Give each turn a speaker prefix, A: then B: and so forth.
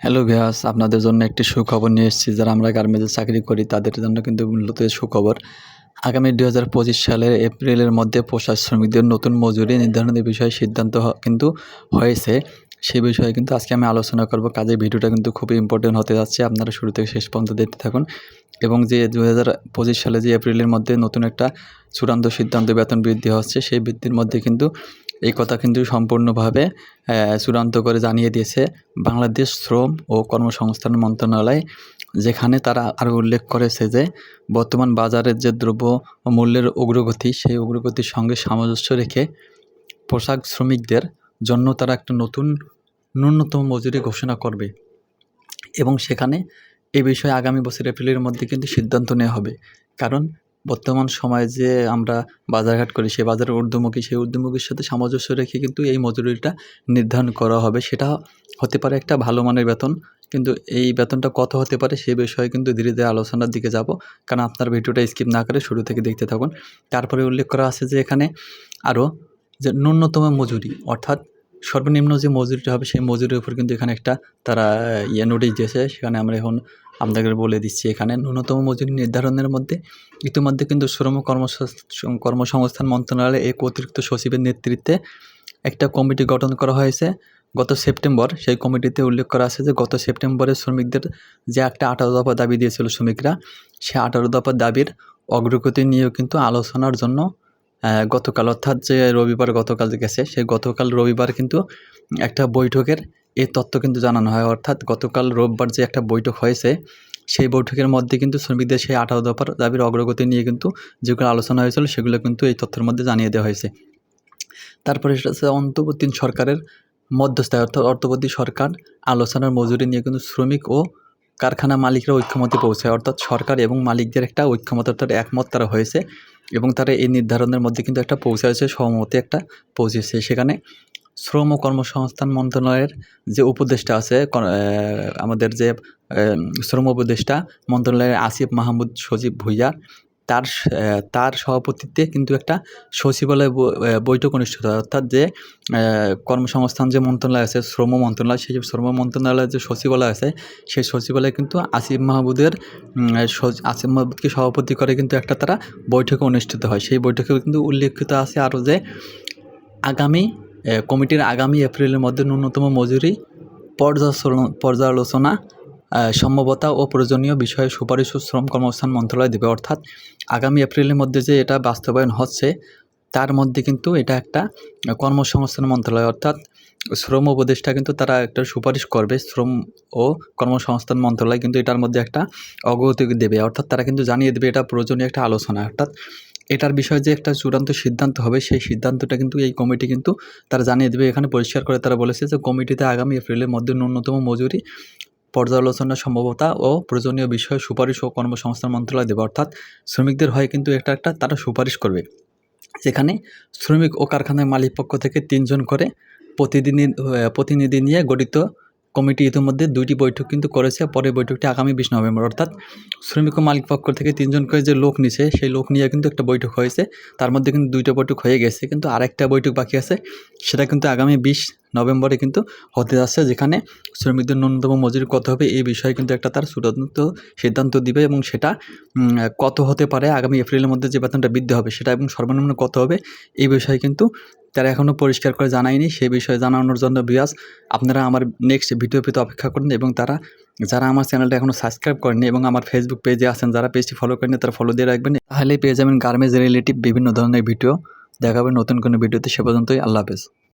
A: Hello ভিয়াস আপনাদের জন্য একটি সুখবর নিয়ে এসেছি। যারা আমরা গার্মেন্টসে চাকরি করি, তাদের জন্য কিন্তু মূলত সুখবর। আগামী দু হাজার পঁচিশ সালের এপ্রিলের মধ্যে পোশাক শ্রমিকদের নতুন মজুরি নির্ধারণের বিষয়ে সিদ্ধান্ত কিন্তু হয়েছে। সেই বিষয়ে কিন্তু আজকে আমি আলোচনা করব। কাজে ভিডিওটা কিন্তু খুবই ইম্পর্টেন্ট হতে যাচ্ছে। আপনারা শুরু থেকে শেষ পর্যন্ত দেখতে থাকুন। এবং যে দু হাজার পঁচিশ সালে যে এপ্রিলের মধ্যে নতুন একটা চূড়ান্ত সিদ্ধান্ত, বেতন বৃদ্ধি হচ্ছে, সেই বৃদ্ধির মধ্যে কিন্তু এই কথা কিন্তু সম্পূর্ণভাবে চূড়ান্ত করে জানিয়ে দিয়েছে বাংলাদেশ শ্রম ও কর্মসংস্থান মন্ত্রণালয়, যেখানে তারা আরও উল্লেখ করেছে যে বর্তমান বাজারের যে দ্রব্য মূল্যের অগ্রগতি, সেই অগ্রগতির সঙ্গে সামঞ্জস্য রেখে পোশাক শ্রমিকদের জন্য তারা একটা নতুন, ন্যূনতম মজুরি ঘোষণা করবে। এবং সেখানে এই বিষয়ে আগামী বছর এপ্রিলের মধ্যে কিন্তু সিদ্ধান্ত নেওয়া হবে। কারণ বর্তমান সময়ে যে আমরা বাজারঘাট করি, সেই বাজারের ঊর্ধ্বমুখী, সেই ঊর্ধ্বমুখীর সাথে সামঞ্জস্য রেখে কিন্তু এই মজুরিটা নির্ধারণ করা হবে। সেটা হতে পারে একটা ভালো মানের বেতন, কিন্তু এই বেতনটা কত হতে পারে সে বিষয়ে কিন্তু ধীরে ধীরে আলোচনার দিকে যাব। কারণ আপনার ভিডিওটা স্কিপ না করে শুরু থেকে দেখতে থাকুন। তারপরে উল্লেখ করা আছে যে এখানে আরও যে ন্যূনতম মজুরি, অর্থাৎ সর্বনিম্ন যে মজুরিটা হবে, সেই মজুরির উপর কিন্তু এখানে একটা তারা ইয়ে নোটিশ দিয়েছে। সেখানে আমরা এখন আপনাদের বলে দিচ্ছি এখানে। ন্যূনতম মজুরি নির্ধারণের মধ্যে ইতিমধ্যে কিন্তু শ্রম কর্মসংস্থান মন্ত্রণালয়ে এক অতিরিক্ত সচিবের নেতৃত্বে একটা কমিটি গঠন করা হয়েছে। গত সেপ্টেম্বর সেই কমিটিতে উল্লেখ করা আছে যে, গত সেপ্টেম্বরে শ্রমিকদের যে একটা আঠারো দফা দাবি দিয়েছিল শ্রমিকরা, সে আঠারো দফা দাবির অগ্রগতি নিয়েও কিন্তু আলোচনার জন্য গতকাল অর্থাৎ যে রবিবার গতকাল গেছে, সেই গতকাল রবিবার কিন্তু একটা বৈঠকের এই তথ্য কিন্তু জানানো হয়। অর্থাৎ গতকাল রোববার যে একটা বৈঠক হয়েছে, সেই বৈঠকের মধ্যে কিন্তু শ্রমিকদের সেই আঠারো দফার দাবির অগ্রগতি নিয়ে কিন্তু যেগুলো আলোচনা হয়েছিল, সেগুলো কিন্তু এই তথ্যের মধ্যে জানিয়ে দেওয়া হয়েছে। তারপরে সেটা হচ্ছে অন্তর্বর্তীন সরকারের মধ্যস্থায়, অর্থাৎ অর্থবর্তী সরকার আলোচনার মজুরি নিয়ে কিন্তু শ্রমিক ও কারখানা মালিকরা ঐক্যমতে পৌঁছায়। অর্থাৎ সরকার এবং মালিকদের একটা ঐক্যমত অর্থাৎ একমত তারা হয়েছে এবং তারা এই নির্ধারণের মধ্যে কিন্তু একটা পৌঁছাচ্ছে সহমতে একটা পৌঁছেছে। সেখানে শ্রম ও কর্মসংস্থান মন্ত্রণালয়ের যে উপদেষ্টা আছে আমাদের যে শ্রম উপদেষ্টা মন্ত্রণালয়ের আসিফ মাহমুদ সজীব ভুইয়া, তার তার সভাপতিত্বে কিন্তু একটা সচিবালয় বৈঠক অনুষ্ঠিত হয়। অর্থাৎ যে কর্মসংস্থান যে মন্ত্রণালয় আছে, শ্রম মন্ত্রণালয়, সেই শ্রম মন্ত্রণালয়ের যে সচিবালয় আছে, সেই সচিবালয়ে কিন্তু আসিফ মাহমুদের আসিফ মাহমুদকে সভাপতি করে কিন্তু একটা তারা বৈঠক অনুষ্ঠিত হয়। সেই বৈঠকে কিন্তু উল্লেখিত আছে আরও যে, আগামী কমিটির আগামী এপ্রিলের মধ্যে ন্যূনতম মজুরি, পর্যালোচনা পর্যালোচনা সম্ভবতা ও প্রয়োজনীয় বিষয়ে সুপারিশ ও শ্রম কর্মস্থান মন্ত্রণালয় দেবে। অর্থাৎ আগামী এপ্রিলের মধ্যে যে এটা বাস্তবায়ন হচ্ছে, তার মধ্যে কিন্তু এটা একটা কর্মসংস্থান মন্ত্রণালয়। অর্থাৎ শ্রম উপদেষ্টা কিন্তু তারা একটা সুপারিশ করবে, শ্রম ও কর্মসংস্থান মন্ত্রণালয় কিন্তু এটার মধ্যে একটা অগ্রগতি দেবে। অর্থাৎ তারা কিন্তু জানিয়ে দেবে এটা প্রয়োজনীয় একটা আলোচনা। অর্থাৎ এটার বিষয়ে যে একটা চূড়ান্ত সিদ্ধান্ত হবে, সেই সিদ্ধান্তটা কিন্তু এই কমিটি কিন্তু তারা জানিয়ে দেবে। এখানে পরিষ্কার করে তারা বলেছে যে কমিটিতে আগামী এপ্রিলের মধ্যে ন্যূনতম মজুরি, পর্যালোচনা সম্ভবতা ও প্রয়োজনীয় বিষয়ে সুপারিশ ও কর্মসংস্থান মন্ত্রণালয় দেবে। অর্থাৎ শ্রমিকদের হয় কিন্তু এটা একটা তারা সুপারিশ করবে। যেখানে শ্রমিক ও কারখানার মালিক পক্ষ থেকে তিনজন করে প্রতিদিনই প্রতিনিধি নিয়ে গঠিত কমিটি ইতিমধ্যে দুইটি বৈঠক কিন্তু করেছে, পরের বৈঠকটি আগামী বিশ নভেম্বর। অর্থাৎ শ্রমিক ও মালিক পক্ষ থেকে তিনজন করে যে লোক নিছে, সেই লোক নিয়ে কিন্তু একটা বৈঠক হয়েছে। তার মধ্যে কিন্তু দুইটা বৈঠক হয়ে গেছে, কিন্তু আরেকটা বৈঠক বাকি আছে। সেটা কিন্তু আগামী বিশ নভেম্বরে কিন্তু হতে যাচ্ছে, যেখানে শ্রমিকদের ন্যূনতম মজুরি কত হবে এই বিষয়ে কিন্তু একটা তার চূড়ান্ত সিদ্ধান্ত দিবে এবং সেটা কত হতে পারে, আগামী এপ্রিলের মধ্যে যে বেতনটা বৃদ্ধি হবে সেটা এবং সর্বনিম্ন কত হবে এই বিষয়ে কিন্তু তারা এখনও পরিষ্কার করে জানায়নি, সে বিষয়ে জানানোর জন্য বিয়াস আপনারা আমার নেক্সট ভিডিও পেতে অপেক্ষা করুন এবং তারা, যারা আমার চ্যানেলটা এখনও সাবস্ক্রাইব করেনি এবং আমার ফেসবুক পেজে আছেন, যারা পেজটি ফলো করেনি তারা ফলো দিয়ে রাখবেন। তাহলেই পেয়ে যাবেন গার্মেন্টস রিলেটিভ বিভিন্ন ধরনের ভিডিও দেখাবেন নতুন কোনো ভিডিওতে সে পর্যন্তই। আল্লাহ হাফেজ।